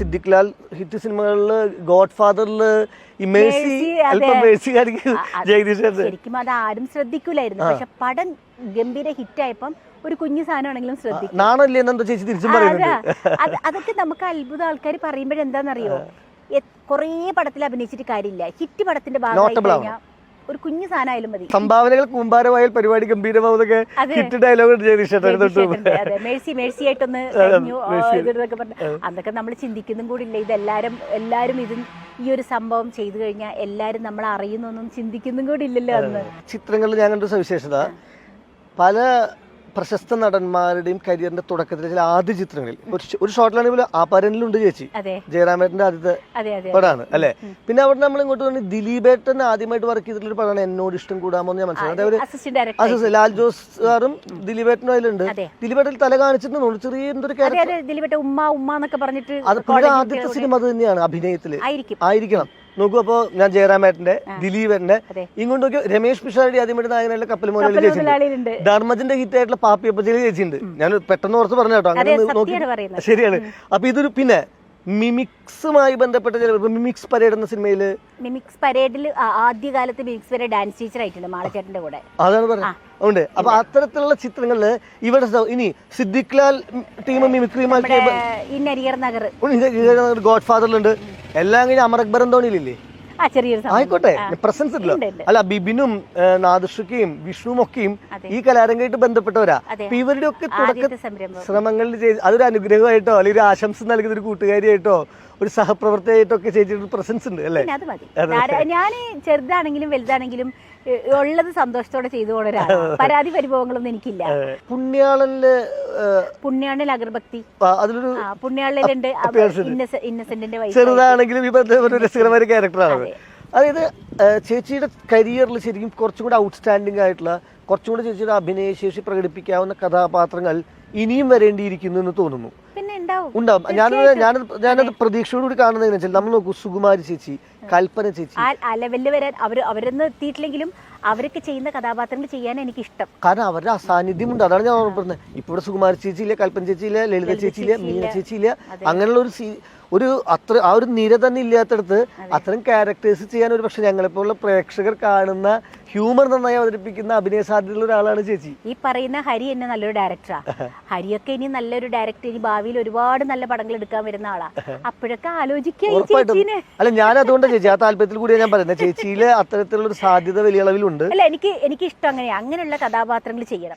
Siddique Lal hit സിനിമകളിൽ God ഫാദറിൽ ഈ മേഴ്സി മേഴ്സി, അല്പം മേഴ്സി കാണിക്കും ജഗദീഷ് ശരിക്കും അത് ആരും ശ്രദ്ധിക്കൂലായിരുന്നു. പക്ഷെ പടം ഗംഭീര ഹിറ്റായപ്പം ഒരു കുഞ്ഞു സാധനമാണെങ്കിലും ശ്രദ്ധിക്കും. നാണല്ലേ എന്നെന്തോ ചേച്ചി തിരിച്ചും അതൊക്കെ നമുക്ക് അത്ഭുത. ആൾക്കാർ പറയുമ്പോഴെന്താണെന്നറിയോ കുറേ പടത്തിൽ അഭിനയിച്ചിട്ട് കാര്യമില്ല. ഹിറ്റ് പടത്തിന്റെ ഭാഗമായി കഴിഞ്ഞാൽ ഒരു കുഞ്ഞു സാധനമായാലും മതി. സംഭാവനകൾ കൂമ്പാരമായാൽ പരിപാടി ഗംഭീരമാവുന്നൊക്കെ. Hit dialogue mercy mercy. ആയിട്ടൊന്ന് അതൊക്കെ നമ്മൾ ചിന്തിക്കുന്നും കൂടി ഇല്ല ഇതെല്ലാരും എല്ലാരും ഇത് ഈ ഒരു സംഭവം ചെയ്തു കഴിഞ്ഞാൽ എല്ലാരും നമ്മൾ അറിയുന്നൊന്നും ചിന്തിക്കുന്നും കൂടി ഇല്ലല്ലോ അന്ന്. ചിത്രങ്ങളിൽ ഞാൻ കണ്ട സവിശേഷത. പല പ്രശസ്ത നടന്മാരുടെയും കരിയറിന്റെ തുടക്കത്തിലെ ചില ആദ്യ ചിത്രങ്ങളിൽ. ഒരു ഷോട്ടിലാണെങ്കിൽ ആപാരനിലുണ്ട് ചേച്ചി. അതെ. ജയറാമേട്ടന്റെ ആദ്യത്തെ പടമാണ് അല്ലെ? പിന്നെ അവിടെ നമ്മൾ ഇങ്ങോട്ട് പറഞ്ഞു ദിലീപേട്ടൻ ആദ്യമായിട്ട് വർക്ക് ചെയ്തിട്ടുള്ള ഒരു പടമാണ് എന്നോട് ഇഷ്ടം കൂടാമോ എന്ന് ഞാൻ മനസ്സിലായി. ലാൽ ജോസ് സാറും ദിലീപേട്ടനും അതിലുണ്ട്. അതെ. ദിലീപേട്ടൻ തല കാണിച്ചിട്ടുണ്ട് ചെറിയ എന്തൊരു ക്യാരക്ടർ ദിലീപേട്ട ഉമ്മ ഉമ്മ എന്നൊക്കെ പറഞ്ഞിട്ട് അത് ആദ്യത്തെ സിനിമ അത് തന്നെയാണ് അഭിനയത്തിൽ. ആയിരിക്കും. ആയിരിക്കണം. നോക്കൂ അപ്പോ ഞാൻ ജയറാമേട്ടന്റെ ദിലീപന്റെ. ഇങ്ങോട്ട് നോക്കിയോ രമേശ് പിഷാരടി ആദ്യമായിട്ട് നായകനായിട്ടുള്ള കപ്പൽ കപ്പൽ ചേച്ചിയുണ്ട് ധർമ്മജന്റെ ഹിറ്റ് ആയിട്ടുള്ള പാപ്പിയപ്പച്ചേരി ചേച്ചിയുണ്ട് ഞാൻ പെട്ടെന്ന് ഓർത്ത് പറഞ്ഞു കേട്ടോ. അങ്ങനെ നോക്കി ശരിയാണ്. അപ്പൊ ഇതൊരു പിന്നെ മിമിക്സുമായി ബന്ധപ്പെട്ട ചില മിമിക്സ് പരേഡ് എന്ന സിനിമയിൽ മിമിക്സ് പരേഡിൽ ആദ്യകാലത്ത് മിമിക്സ് പരേഡ് ഡാൻസ് ടീച്ചർ ആയിട്ടുണ്ട് മാളച്ചേട്ടന്റെ കൂടെ. അതാണ് പറഞ്ഞത്. ഉണ്ട്. അപ്പൊ അത്തരത്തിലുള്ള ചിത്രങ്ങളിൽ ഇവിടെ ഇനി സിദ്ദിഖ് ലാൽ ടീം മിമിക്രി നഗർ. ഗോഡ് ഫാദറിലുണ്ട് എല്ലാം കഴിഞ്ഞ അമർ അക്ബർ സംഭവം. ആയിക്കോട്ടെ പ്രസൻസ് ഉണ്ടല്ലോ ഉണ്ട്, ഉണ്ട്. അല്ല ബിബിനും നാദൃഷുക്കയും വിഷ്ണുവും ഒക്കെയും ഈ കലാരംഗമായിട്ട് ബന്ധപ്പെട്ടവരാ. അപ്പൊ ഇവരുടെ ഒക്കെ തുടക്ക ശ്രമങ്ങളിൽ ചെയ്ത് അതൊരു അനുഗ്രഹമായിട്ടോ അല്ലെങ്കിൽ ഒരു ആശംസ നൽകുന്ന ഒരു കൂട്ടുകാരിയായിട്ടോ ഒരു സഹപ്രവർത്തകയായിട്ടോ ഒക്കെ ചെയ്തിട്ട് പ്രസൻസ് ഉണ്ട് അല്ലേ? ഞാൻ ചെറുതാണെങ്കിലും വലുതാണെങ്കിലും ഉള്ളത് സന്തോഷത്തോടെ ചെയ്തു പോണ ഒരാളാണ് പരാതി പരിഭവങ്ങളൊന്നും എനിക്കില്ല. പുണ്യാളനിൽ അഗർഭക്തി. അതിലൊരു പുണ്യാളിലുണ്ട് ഇന്നസെന്റിന്റെ ചെറുതാണെങ്കിലും ഈ ഒരു രസകരമായ ഒരു ക്യാരക്ടറാണ് അതെ. അതായത് ചേച്ചിയുടെ കരിയറിൽ ശരിക്കും കുറച്ചും കൂടെ ഔട്ട്സ്റ്റാൻഡിംഗ് ആയിട്ടുള്ള കുറച്ചും കൂടെ ചേച്ചിയുടെ അഭിനയശേഷി പ്രകടിപ്പിക്കാവുന്ന കഥാപാത്രങ്ങൾ ഇനിയും വരേണ്ടിയിരിക്കുന്നു എന്ന് തോന്നുന്നു. ഉണ്ടാവും. ഞാൻ ഞാനത് ഞാനത് ഞാനത് പ്രതീക്ഷയോടുകൂടി കാണുന്നത് വെച്ചാൽ നമ്മൾ നോക്കൂ സുകുമാരി ചേച്ചി കൽപ്പന ചേച്ചി. ആ ലെവലിൽ വരാൻ അവർ അവരൊന്നും എത്തിയിട്ടില്ലെങ്കിലും അവരൊക്കെ ചെയ്യുന്ന കഥാപാത്രങ്ങൾ ചെയ്യാൻ എനിക്ക് ഇഷ്ടം കാരണം അവരുടെ അസാന്നിധ്യം ഉണ്ട് അതാണ് ഞാൻ ഓർമ്മപ്പെടുന്നത് ഇപ്പോഴത്തെ സുകുമാരി ചേച്ചിയില്ല കൽപ്പന ചേച്ചിയില്ല ലളിത ചേച്ചിയില്ല മീന ചേച്ചിയില്ല. അങ്ങനെയുള്ള ഒരു ഒരു അത്ര ആ ഒരു നിര തന്നെ ഇല്ലാത്തടത്ത് അത്തരം ക്യാരക്ടേഴ്സ് ചെയ്യാൻ ഒരു പക്ഷെ ഞങ്ങളെപ്പോലുള്ള പ്രേക്ഷകർ കാണുന്ന ഹ്യൂമർ നന്നായി അവതരിപ്പിക്കുന്ന അഭിനയ സാധ്യതയുള്ള ഒരാളാണ് ചേച്ചി. ഈ പറയുന്ന ഹരി എന്നെ നല്ലൊരു ഡയറക്ടറാ ഹരിയൊക്കെ ഇനി നല്ലൊരു ഡയറക്ടർ ഇനി ഭാവിയിൽ ഒരുപാട് നല്ല പടങ്ങൾ എടുക്കാൻ വരുന്ന ആളാ. അപ്പോഴൊക്കെ ആലോചിക്കുക ഈ അല്ല ഞാൻ അതുകൊണ്ട് ചേച്ചി ആ താല്പര്യത്തിൽ കൂടിയാണ് ഞാൻ പറയുന്നത്. ചേച്ചിയിലെ അത്തരത്തിലുള്ള ഒരു സാധ്യത വലിയ അളവിലുണ്ട് അല്ല എനിക്ക് എനിക്ക് ഇഷ്ടം അങ്ങനെയാ. അങ്ങനെയുള്ള കഥാപാത്രങ്ങൾ ചെയ്യണം.